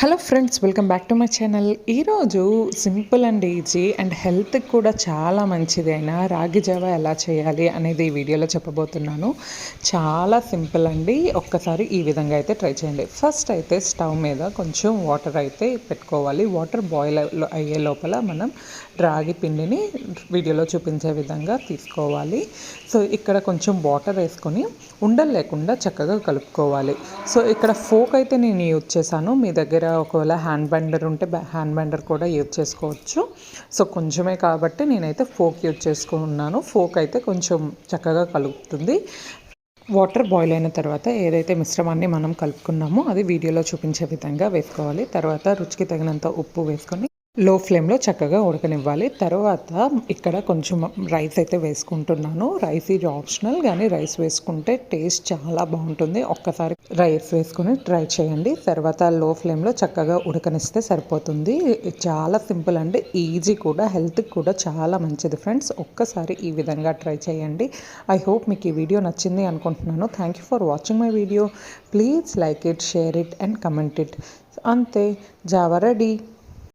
Hello friends welcome back to my channel. ఈరోజు simple and easy and హెల్త్కి కూడా చాలా మంచిదైన రాగి జావ ఎలా చేయాలి అనేది ఈ వీడియోలో చెప్పబోతున్నాను. చాలా సింపుల్ అండి. ఒక్కసారి ఈ విధంగా అయితే ట్రై చేయండి. ఫస్ట్ అయితే స్టవ్ మీద కొంచెం వాటర్ అయితే పెట్టుకోవాలి. వాటర్ బాయిల్ అయ్యే లోపల మనం రాగి పిండిని వీడియోలో చూపించే విధంగా తీసుకోవాలి. సో ఇక్కడ కొంచెం వాటర్ వేసుకొని ఉండలు లేకుండా చక్కగా కలుపుకోవాలి. సో ఇక్కడ ఫోక్ అయితే నేను యూజ్ చేశాను. మీ దగ్గర ఒకవేళ హ్యాండ్ బ్యాండర్ ఉంటే హ్యాండ్ బ్యాండర్ కూడా యూజ్ చేసుకోవచ్చు. సో కొంచెమే కాబట్టి నేనైతే ఫోక్ యూజ్ చేసుకున్నాను ఫోక్ అయితే కొంచెం చక్కగా కలుగుతుంది. వాటర్ బాయిల్ అయిన తర్వాత ఏదైతే మిశ్రమాన్ని మనం కలుపుకున్నామో అది వీడియోలో చూపించే విధంగా వేసుకోవాలి. తర్వాత రుచికి తగినంత ఉప్పు వేసుకొని లో ఫ్లేమ్లో చక్కగా ఉడకనివ్వాలి. తర్వాత ఇక్కడ కొంచెం రైస్ అయితే వేసుకుంటున్నాను. రైస్ ఇది ఆప్షనల్ కానీ రైస్ వేసుకుంటే టేస్ట్ చాలా బాగుంటుంది. ఒక్కసారి రైస్ వేసుకొని ట్రై చేయండి. తర్వాత లో ఫ్లేమ్లో చక్కగా ఉడకనిస్తే సరిపోతుంది. చాలా సింపుల్ అండి ఈజీ కూడా హెల్త్కి కూడా చాలా మంచిది ఫ్రెండ్స్. ఒక్కసారి ఈ విధంగా ట్రై చేయండి. ఐ హోప్ మీకు ఈ వీడియో నచ్చింది అనుకుంటున్నాను. Thank you for watching my video please like it share it and comment it అంతే. జావా రెడీ.